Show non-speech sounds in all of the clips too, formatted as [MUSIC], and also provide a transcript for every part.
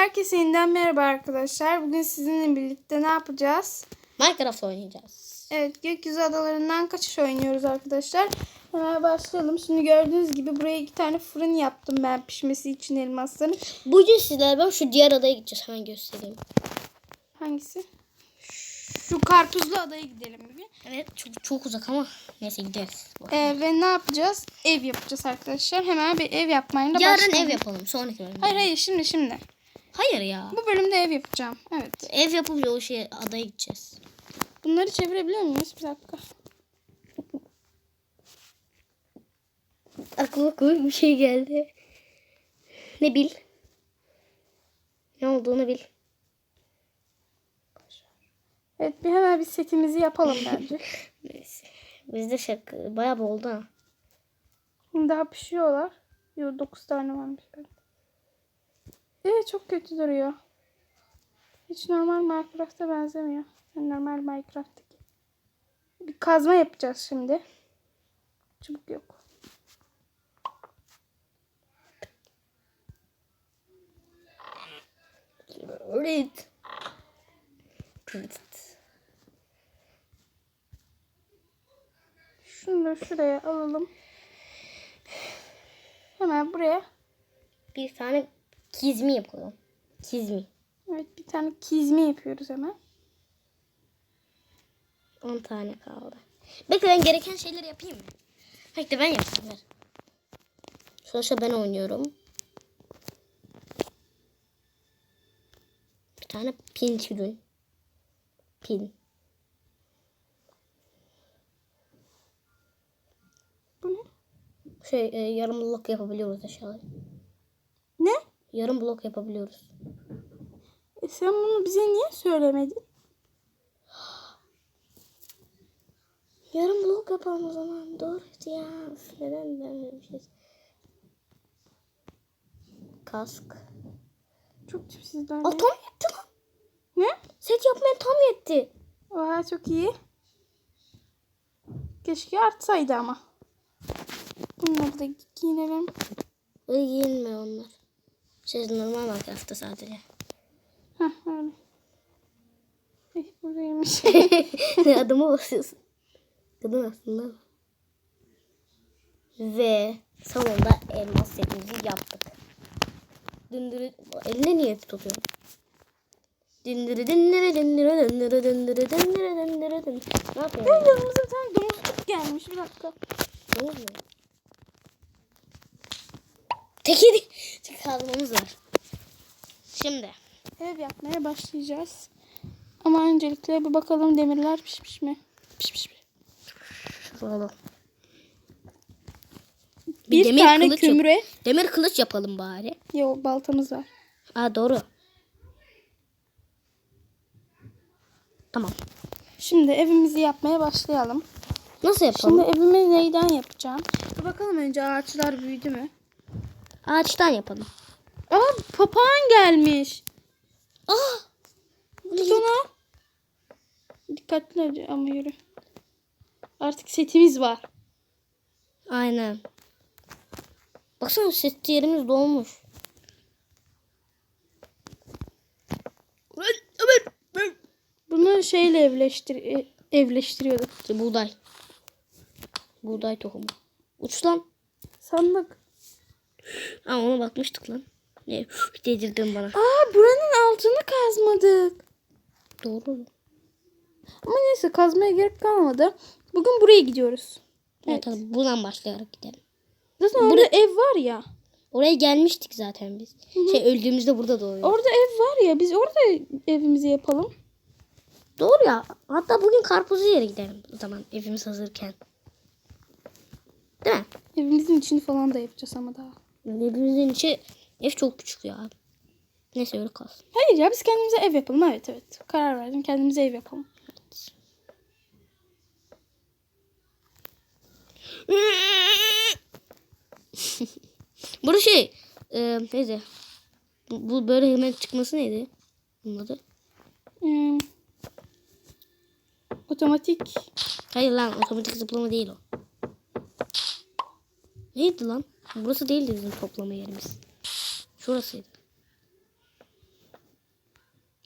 Herkese yeniden merhaba arkadaşlar. Bugün sizinle birlikte ne yapacağız? Minecraft oynayacağız. Evet gökyüzü adalarından kaçış oynuyoruz arkadaşlar. Hemen başlayalım. Şimdi gördüğünüz gibi buraya iki tane fırın yaptım ben pişmesi için elmasların. Bugün sizlerle ben şu diğer adaya gideceğiz. Hemen göstereyim. Hangisi? Şu karpuzlu adaya gidelim bugün. Evet çok, çok uzak ama neyse gideriz. Ee, ve ne yapacağız? Ev yapacağız arkadaşlar. Hemen bir ev yapmayla Yarın başlayalım. ev yapalım. Sonraki bölümde. Hayır hayır şimdi şimdi. Hayır ya. Bu bölümde ev yapacağım. Evet. Ev yapıp o şey adaya gideceğiz. Bunları çevirebiliyor muyuz? Bir dakika. Aklıma komik bir şey geldi. Ne bil? Ne olduğunu bil. Evet bir hemen bir setimizi yapalım [LAUGHS] bence. Neyse. Bizde şaka bayağı oldu ha. Daha pişiyorlar. Yo 9 tane varmış. Evet çok kötü duruyor. Hiç normal Minecraft'a benzemiyor. Yani normal Minecraft'taki. Bir kazma yapacağız şimdi. Çubuk yok. Evet. Şunu da şuraya alalım. Hemen buraya. Bir tane kizmi yapalım. Kizmi. Evet bir tane kizmi yapıyoruz hemen. 10 tane kaldı. Bekle ben gereken şeyleri yapayım mı? Bekle ben yapayım. Ver. Sonuçta ben oynuyorum. Bir tane pin türün. Pin. Bu ne? Şey e, yarım blok yapabiliyoruz aşağıya. Yarım blok yapabiliyoruz. E sen bunu bize niye söylemedin? Yarım blok yapalım o zaman. Doğru ya. Neden ben bir şey... Kask. Çok tipsizler. Aa tam yetti lan. Ne? Set yapmaya tam yetti. Oha çok iyi. Keşke artsaydı ama. Bunları da giyinelim. Giyinmiyor onlar. Şey normal Minecraft'ta sadece. Heh öyle. Eh, buradaymış. [LAUGHS] Adımı basıyorsun. Kadın aslında. Ve sonunda elmas setimizi yaptık. Dındırı... Eline niye tutuyorsun? Dındırı dındırı dındırı dındırı dındırı dındırı dındırı dındırı. Ne yapıyorsun? Yanımıza bir tane domuzluk gelmiş. Bir dakika. Domuz mu? Tek kazmamız var. Şimdi. Ev yapmaya başlayacağız. Ama öncelikle bir bakalım demirler pişmiş mi? Pişmiş mi? Oğlum. Bir, demir tane kılıç yap- kümre. Demir kılıç yapalım bari. Yo baltamız var. Aa doğru. Tamam. Şimdi evimizi yapmaya başlayalım. Nasıl yapalım? Şimdi evimi neyden yapacağım? Bir bakalım önce ağaçlar büyüdü mü? Ağaçtan yapalım. Aa papağan gelmiş. Aa! Tut onu. Dikkatli ol ama yürü. Artık setimiz var. Aynen. Baksana set yerimiz dolmuş. Bunu şeyle evleştir e- evleştiriyorduk. Buğday. Buğday tohumu. Uç lan. Sandık. Aa ona bakmıştık lan. Ne? Dedirdin bana. Aa buranın altını kazmadık. Doğru. Ama neyse kazmaya gerek kalmadı. Bugün buraya gidiyoruz. Evet, hadi buradan başlayarak gidelim. Zaten orada ev var ya. Oraya gelmiştik zaten biz. Şey öldüğümüzde burada doğuyor. Orada ev var ya. Biz orada evimizi yapalım. Doğru ya. Hatta bugün karpuzlu yere gidelim o zaman evimiz hazırken. Değil mi? Evimizin içini falan da yapacağız ama daha. Evimizin içi ev çok küçük ya. Neyse öyle kalsın. Hayır ya biz kendimize ev yapalım. Evet evet. Karar verdim. Kendimize ev yapalım. [LAUGHS] Burada şey e, neydi? Bu, bu böyle hemen çıkması neydi? Bunun adı. Ee, otomatik Hayır lan otomatik zıplama değil o. Neydi lan? Burası değildi bizim toplama yerimiz. Şurasıydı.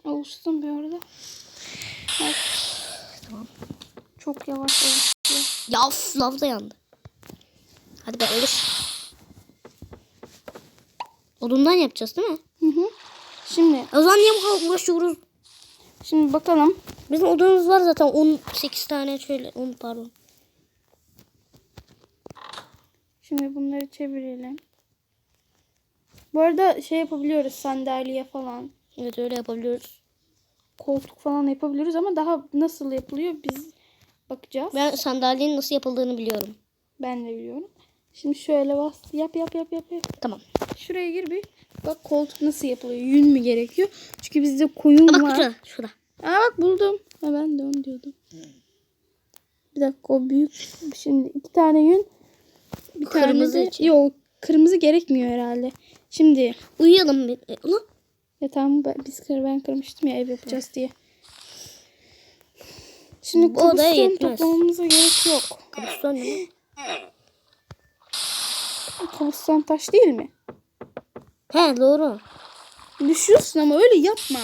Oluşsun bir orada. Evet. Tamam. Çok yavaş oluşuyor. Ya of, lav da yandı. Hadi be olur. Odundan yapacağız değil mi? Hı hı. Şimdi, O zaman niye bu kadar uğraşıyoruz? şimdi bakalım. Bizim odunumuz var zaten 18 tane şöyle 10 pardon. Şimdi bunları çevirelim. Bu arada şey yapabiliyoruz sandalye falan. Evet öyle yapabiliyoruz. Koltuk falan yapabiliyoruz ama daha nasıl yapılıyor biz bakacağız. Ben, Ben sandalyenin nasıl yapıldığını biliyorum. de biliyorum. Şimdi şöyle bas. Yap yap yap yap. yap. Tamam. Şuraya gir bir. Bak koltuk nasıl yapılıyor? Yün mü gerekiyor? Çünkü bizde koyun Aa, bak var. şurada. Şurada. Aa bak buldum. Ha, ben de onu diyordum. Bir dakika o büyük. Şimdi iki tane yün. Bir Kırmızı tane de... Yok kırmızı gerekmiyor herhalde. Şimdi Uyuyalım. bir- E, ya tamam ben- biz kır ben kırmıştım ya ev yapacağız diye. Şimdi yetmez. toplamamıza gerek yok. Kabuston ne? lan? Kabuston taş değil mi? He doğru. Düşüyorsun ama öyle yapma.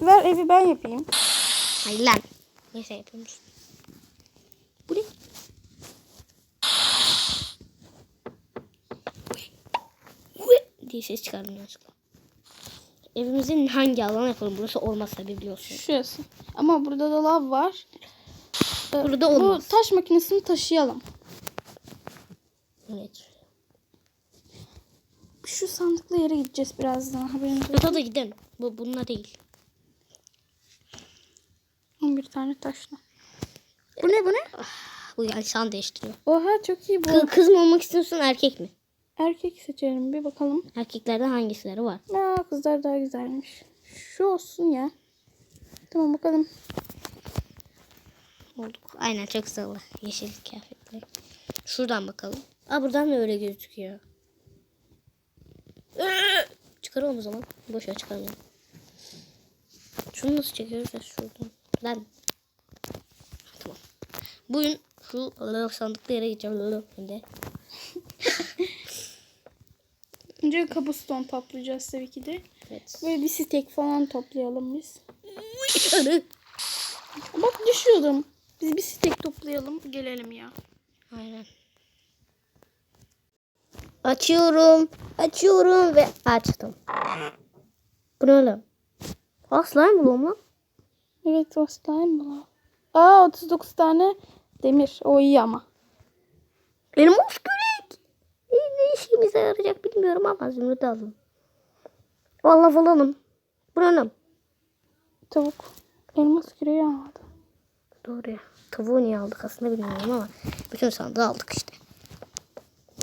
Ver evi ben yapayım. Hayır lan. Neyse yapıyormuş. Bu ne? Diye ses çıkardım yanlışlıkla. Evimizin hangi alana yapalım? Burası olmaz tabii biliyorsun. Şurası. Ama burada da lav var. Ee, Burada olmaz. Bu taş makinesini taşıyalım. Evet. Şu sandıklı yere gideceğiz birazdan. Haberiniz olsun. Da gidelim. Bu bununla değil. 11 tane taşla. Bu ne bu ne? Bu insan değiştiriyor. Oha çok iyi bu. Kız, kız mı olmak istiyorsun erkek mi? Erkek seçelim bir bakalım. Erkeklerden hangisileri var? Aa, kızlar daha güzelmiş. Şu olsun ya. Tamam bakalım. Olduk. Aynen çok güzel. Yeşil kıyafetler. Şuradan bakalım. Aa buradan da öyle gözüküyor. Çıkaralım o zaman. Boş ver çıkarmayalım. Şunu nasıl çekiyoruz ya şuradan. Lan. Tamam. Bugün şu sandıklı yere gideceğim. Şimdi. Önce kabuston toplayacağız tabii ki de. Evet. Böyle bir stek falan toplayalım biz. [LAUGHS] Bak düşüyordum. Biz bir stek toplayalım gelelim ya. Aynen. Açıyorum. Açıyorum ve açtım. Bu ne oğlum? Aslan mı lan? Evet o slime bu. Aa 39 tane demir. O iyi ama. Elmas kürek. Ne, işimize yarayacak bilmiyorum ama zümrüt aldım. Vallahi alalım. Bu ne oğlum? Tavuk. Elmas küreği almadı. Doğru ya. Tavuğu niye aldık aslında bilmiyorum ama bütün sandığı aldık işte.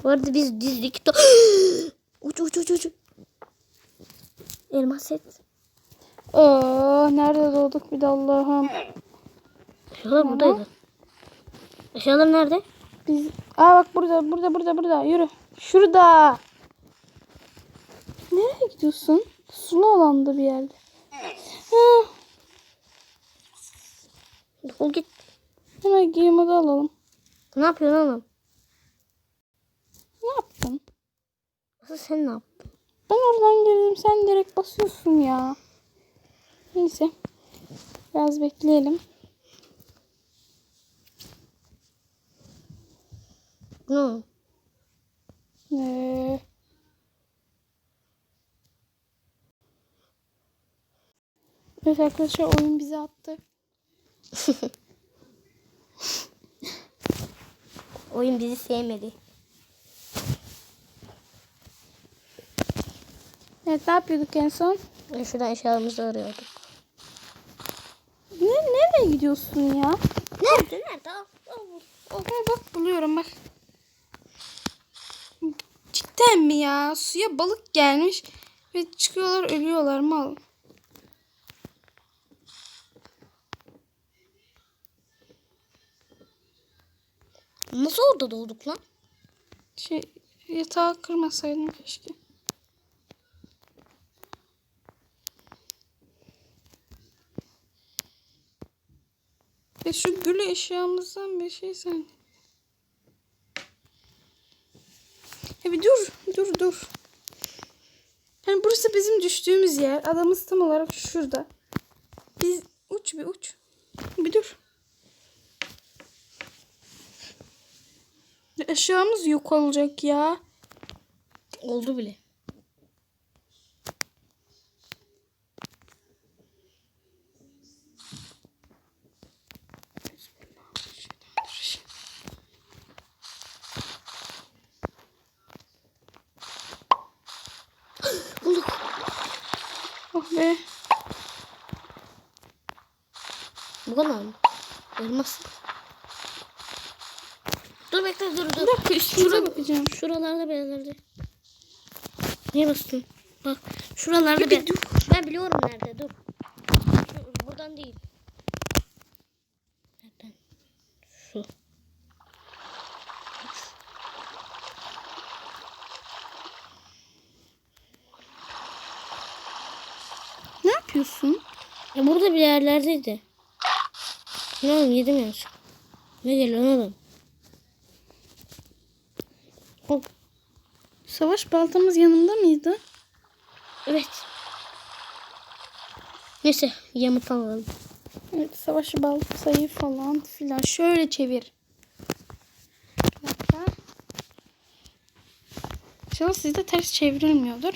Bu arada biz dizdik. To [GASPS] uç uç uç uç. Elmas set. Aa, nerede doğduk bir de Allah'ım. Eşyalar buradaydı. Eşyalar nerede? Biz Aa bak burada burada burada burada yürü. Şurada. Nereye gidiyorsun? Sulu alanda bir yerde. Ha, Defol git. hemen giyimi de alalım. Ne yapıyorsun oğlum? Ne yaptın? Asıl sen ne yaptın? Ben oradan geldim sen direkt basıyorsun ya. Neyse. Biraz bekleyelim. Ne oldu? Ee, Evet arkadaşlar oyun bizi attı. [LAUGHS] Oyun bizi sevmedi. Evet ne yapıyorduk en son? Ben şuradan eşyalarımızı arıyorduk. Ne, nereye gidiyorsun ya? Nerede? Nerede? Al, al, al. Bak buluyorum bak. Cidden mi ya? Suya balık gelmiş ve çıkıyorlar ölüyorlar mal. Nasıl orada doğduk lan? Şey yatağı kırmasaydım keşke. Ya şu gül eşyamızdan bir şey sen. Ya bir dur, dur, dur. Yani burası bizim düştüğümüz yer. Adamız tam olarak şurada. Biz uç bir uç. Bir dur. Eşyamız yok olacak ya. Oldu bile. Bulduk. Oh be. Bu kadar mı? Elmas. Dur bekle dur dur. Bir dakika üstüne Şura- bakacağım. Şuralarda yerlerde. Niye bastın? Bak şuralarda bir. bir Ben biliyorum nerede dur. Şu, buradan değil. Nereden? Şu. Ne yapıyorsun? Ya burada bir yerlerdeydi. Ne oğlum yedim yanlış. Ne geliyor oğlum? Savaş baltamız yanında mıydı? Evet. Neyse yamık alalım. Evet savaş baltayı falan filan. Şöyle çevir. Dakika. İnşallah sizde ters çevrilmiyordur.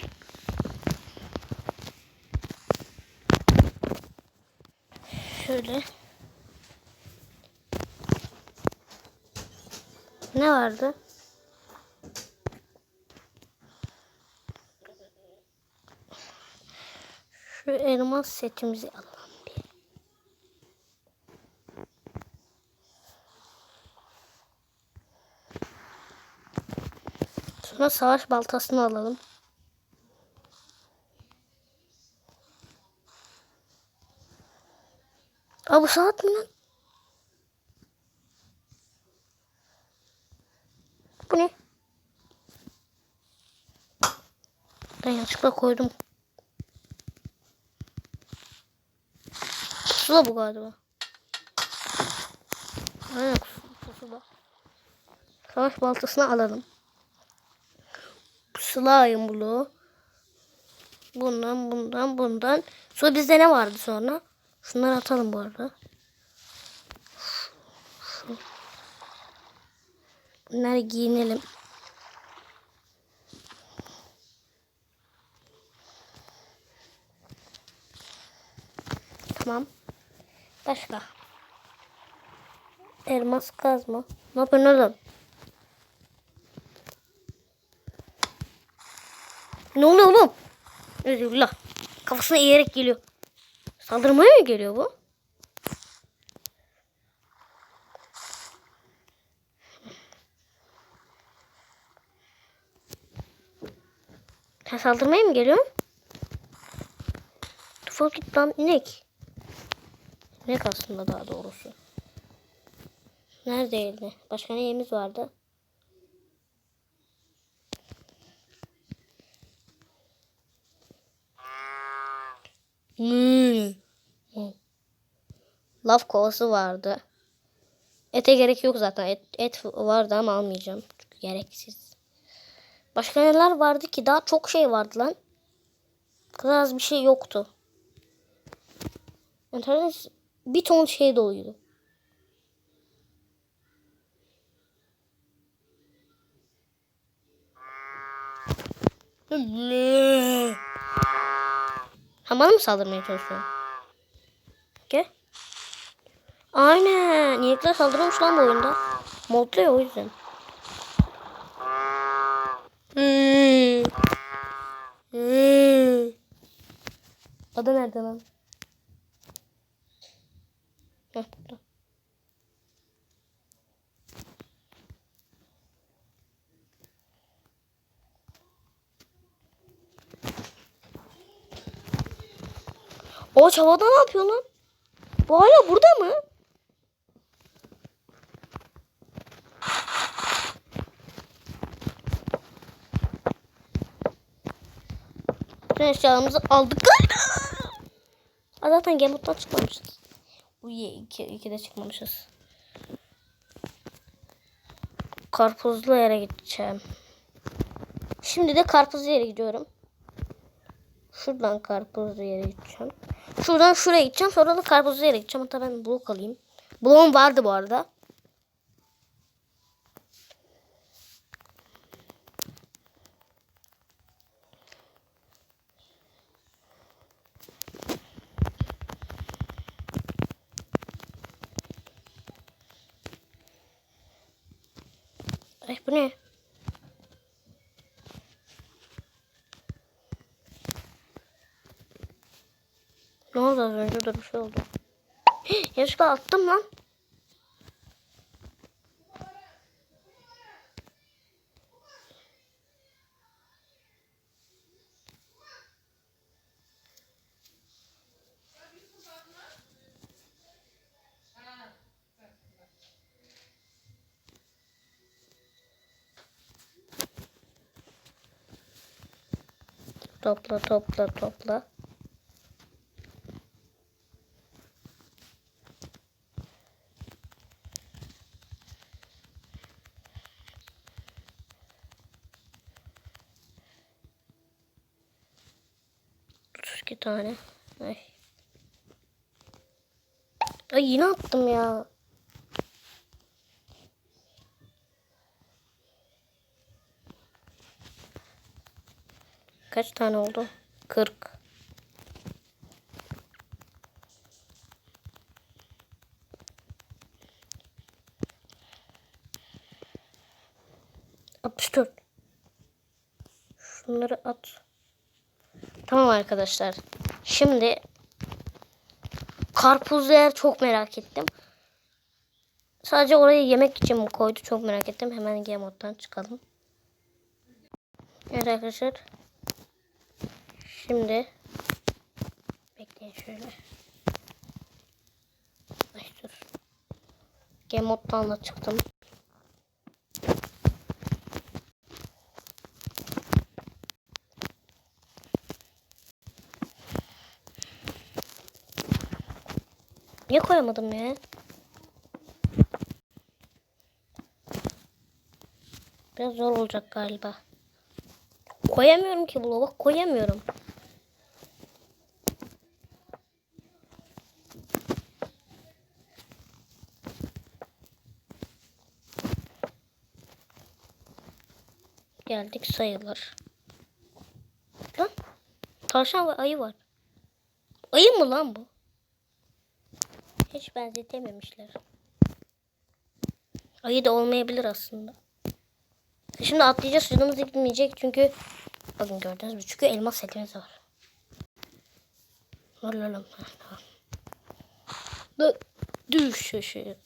Şöyle. Ne vardı? Şu elmas setimizi alalım bir. Sonra savaş baltasını alalım. Aa bu saat mi lan? Bu ne? Ben yanlışlıkla koydum. Pusula bu galiba. Aynen pusula. Savaş baltasını alalım. Pusula bulu. Bundan bundan bundan. Sonra bizde ne vardı sonra? Şunları atalım bu arada. Bunları giyinelim. Tamam. Başka. Elmas kazma. Ne yapıyorsun oğlum? Ne oluyor oğlum? Özürler. Kafasına eğerek geliyor. Saldırmaya mı geliyor bu? Sen saldırmaya mı geliyorsun? Defol git lan inek. İnek aslında daha doğrusu. Neredeydi? Başka neyimiz vardı? Hmm. Lav kovası vardı. Ete gerek yok zaten. Et, et vardı ama almayacağım. Çünkü gereksiz. Başka neler vardı ki? Daha çok şey vardı lan. Kadar az bir şey yoktu. İnternet bir ton şey doluydu. Ha bana mı saldırmaya çalışıyorsun? Gel. Aynen. İnekler saldırıyormuş lan bu oyunda. Modlu ya o yüzden. Hmm. Hmm. Adı nerede lan? Burada. O havada ne yapıyor lan? Bu hala burada mı? Bütün eşyalarımızı aldık. Aa, zaten Mode'dan çıkmamışız. İyi. İki, iki de çıkmamışız. Karpuzlu yere gideceğim. Şimdi de karpuzlu yere gidiyorum. Şuradan karpuzlu yere gideceğim. Şuradan şuraya gideceğim. Sonra da karpuzlu yere gideceğim. Hatta ben blok alayım. Bloğum vardı bu arada. Ay bu ne? Ne oldu az önce de bir şey oldu. [GASPS] Yanlışlıkla attım lan. Topla topla topla. İki tane. Ay. Ay yine attım ya. Kaç tane oldu? 40. Altmış dört. Şunları at. Tamam arkadaşlar. Şimdi karpuzlu yer çok merak ettim. Sadece oraya yemek için mi koydu çok merak ettim. Hemen game moddan çıkalım. Evet arkadaşlar. Şimdi bekleyin şöyle. Ay dur. Game moddan da çıktım. Niye koyamadım ya? Biraz zor olacak galiba. Koyamıyorum ki bloğa koyamıyorum. Geldik sayılır. Lan tavşan ve ayı var. Ayı mı lan bu? Hiç benzetememişler. Ayı da olmayabilir aslında. Şimdi atlayacağız. Suyumuz gitmeyecek çünkü bakın gördünüz mü? Çünkü elmas setimiz var. Da düş şu [LAUGHS] şey.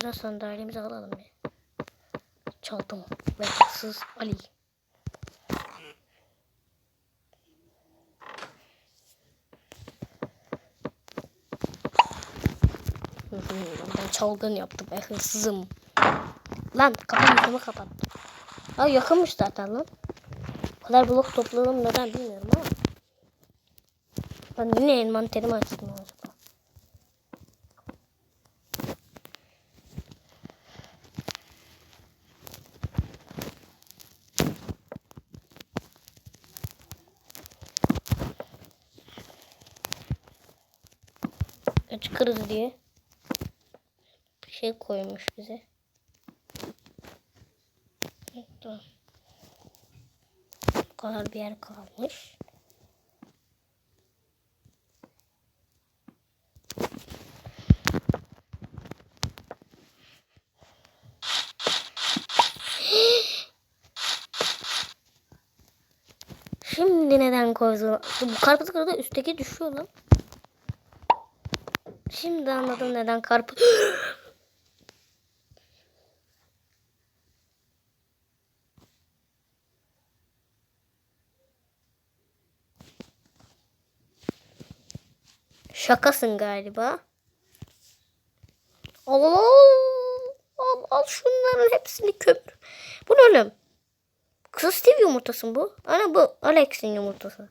Şuradan sandalyemizi alalım bir. Çaldım. Ve hırsız Ali. Ben çalgın yaptım. Ben hırsızım. Lan kapı yüzümü kapattım. Ya yakınmış zaten lan. O kadar blok topladım neden bilmiyorum ama. Ben yine envanterimi açtım acaba. Çıkarız diye bir şey koymuş bize. Tamam. Bu kadar bir yer kalmış. Şimdi neden koydu? Bu karpuz kırdı üstteki düşüyor lan. Şimdi anladım neden karpuz... Şakasın galiba. Al al al. Al, şunların hepsini köpür. Bu ne oğlum? Kız Steve yumurtası bu? Ana bu Alex'in yumurtası.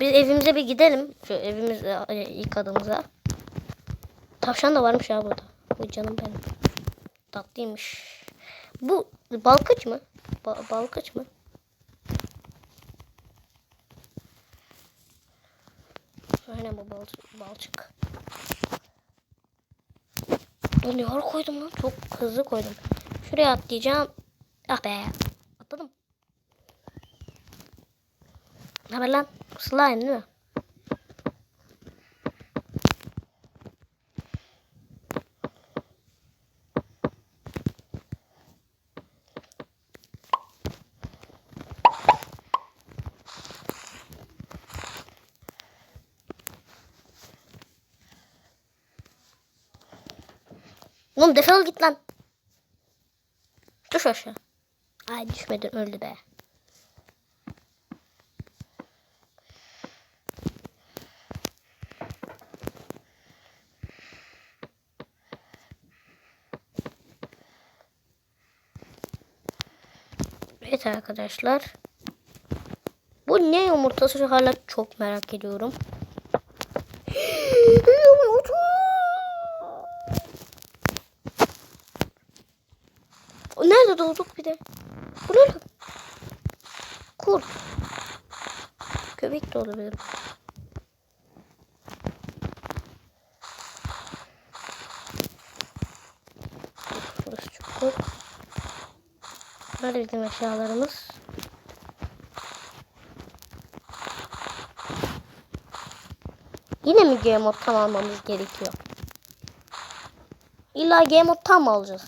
Biz evimize bir gidelim. Şu evimize e, yıkadığımıza. Tavşan da varmış ya burada. Bu canım benim. Tatlıymış. Bu balkıç mı? Ba- balkıç mı? Aynen bu bal balçık. Lan ne ara koydum lan? Çok hızlı koydum. Şuraya atlayacağım. Ah be. Atladım. Ne haber lan? Slime değil mi? Oğlum defol git lan. Düş aşağı. Ay düşmedin öldü be. Evet arkadaşlar. Bu ne yumurtası hala çok merak ediyorum. [GASPS] Nerede doğduk bir de? Bu ne? Kurt. Köpek de olabilir. Burası çukur. Nerede bizim eşyalarımız? Yine mi game mode tam almamız gerekiyor? İlla game mode tam mı alacağız?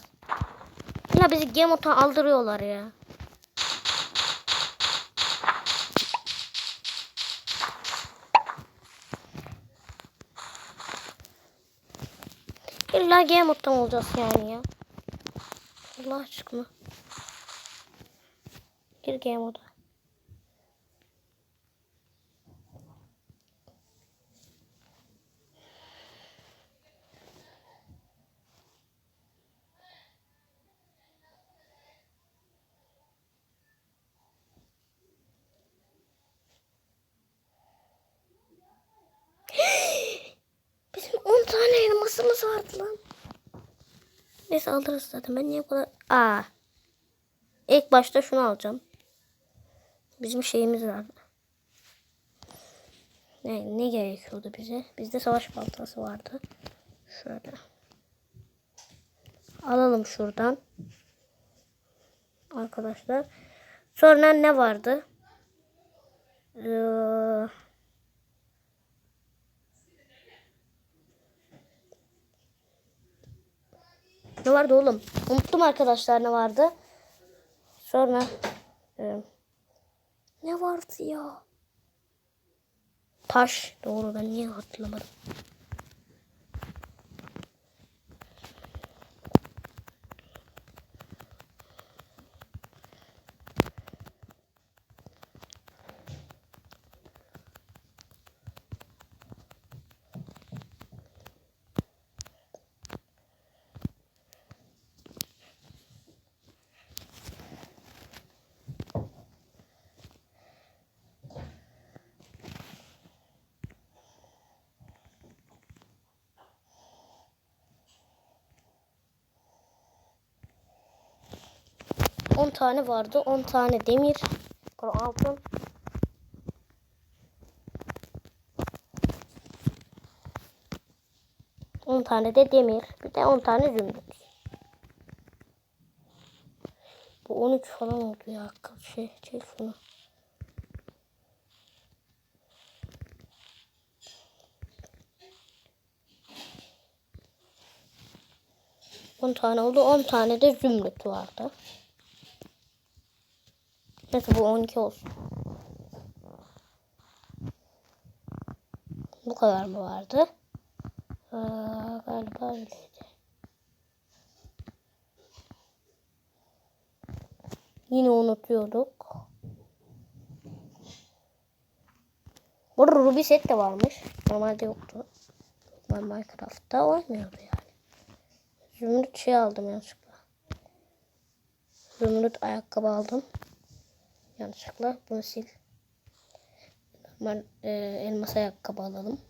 Ya bizi game mode'dan aldırıyorlar ya. İlla game mode'dan olacağız yani ya. Allah aşkına. Gir game mode'a. [GASPS] Bizim 10 tane elmasımız vardı lan. Neyse alırız zaten. Ben niye bu kadar... Aa. İlk başta şunu alacağım. Bizim şeyimiz vardı. Ne, ne gerekiyordu bize? Bizde savaş baltası vardı. Şöyle. Alalım şuradan. Arkadaşlar. Sonra ne vardı? Ee, Ne vardı oğlum? Unuttum arkadaşlar ne vardı. Sonra e, ne vardı ya? Taş. Doğru ben niye hatırlamadım. On tane vardı. 10 tane demir. Altın. On tane de demir. Bir de on tane zümrüt. Bu 13 falan oldu ya. Şey, çek şunu. On tane oldu. On tane de zümrüt vardı. Neyse bu 12 olsun. Bu kadar mı vardı? Aa, galiba öyleydi. Yine unutuyorduk. Burada Ruby set de varmış. Normalde yoktu. Ben Minecraft'ta olmuyordu yani. Zümrüt şey aldım yanlışlıkla. Zümrüt ayakkabı aldım. Yanlışlıkla bunu sil. Normal e, elmas ayakkabı alalım.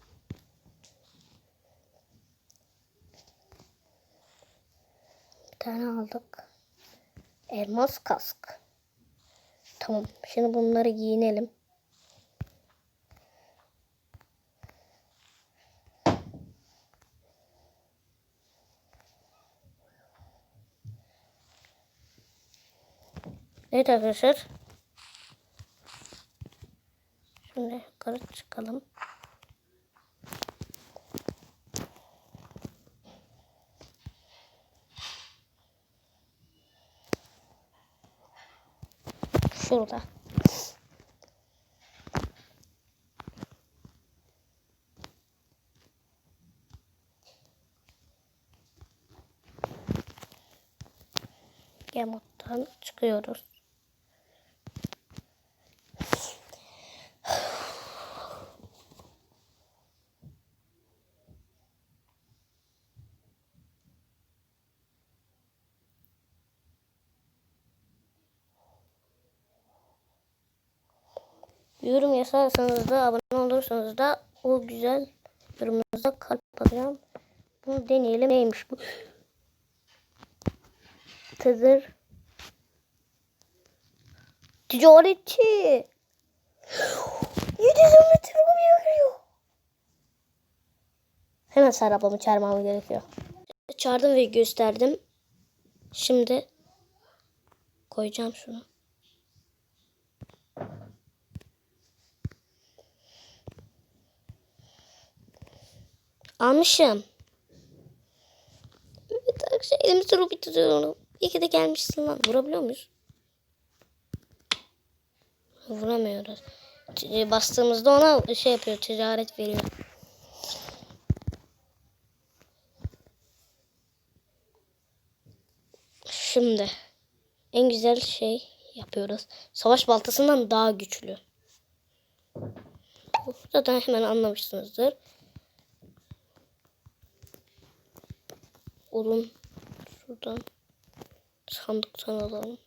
Bir tane aldık. Elmas kask. Tamam. Şimdi bunları giyinelim. Evet arkadaşlar. Şimdi yukarı çıkalım. Şurada. Gemottan çıkıyoruz. Yorum yazarsanız da abone olursanız da o güzel yorumunuza kalp atacağım. Bunu deneyelim. Neymiş bu? Tızır. Ticaretçi. 700 metre veriyor. Hemen Serap ablamı çağırmam gerekiyor. Çağırdım ve gösterdim. Şimdi koyacağım şunu. Almışım. Evet arkadaşlar elimizde Ruby tutuyorum. İyi ki de gelmişsin lan. Vurabiliyor muyuz? Vuramıyoruz. T- Bastığımızda ona şey yapıyor. Ticaret veriyor. Şimdi en güzel şey yapıyoruz. Savaş baltasından daha güçlü. Zaten hemen anlamışsınızdır. Oğlum şuradan sandıktan alalım.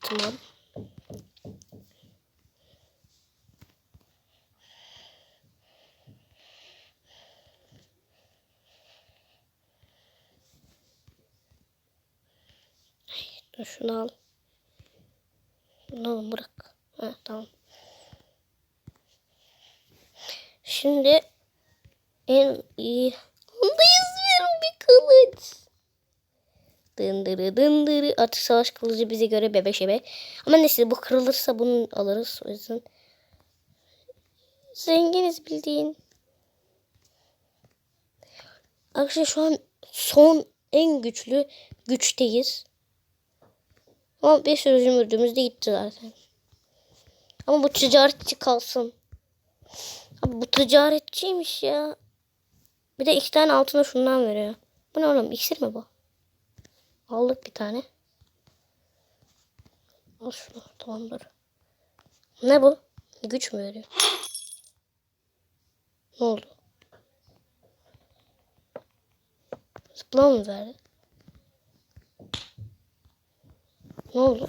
Tamam. Şunu al. Bunu bırak. Ha, tamam. Şimdi en iyi verin bir kılıç. Dındırı dındırı. Artık savaş kılıcı bize göre bebe şebe. Ama neyse bu kırılırsa bunu alırız. O yüzden zenginiz bildiğin. Arkadaşlar şu an son en güçlü güçteyiz. Ama bir sürü zümrüdümüz de gitti zaten. Ama bu ticaretçi kalsın. Abi bu ticaretçiymiş ya. Bir de iki tane altına şundan veriyor. Bu ne oğlum? İksir mi bu? Aldık bir tane. Al şunu. Tamamdır. Ne bu? Güç mü veriyor? Ne oldu? Zıplama mı verdi? Ne oldu?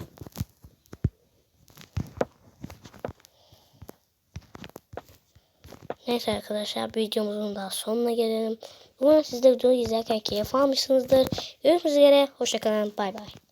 Neyse arkadaşlar videomuzun daha sonuna gelelim. Umarım siz de videoyu izlerken keyif almışsınızdır. Görüşmek üzere. Hoşçakalın. Bay bay.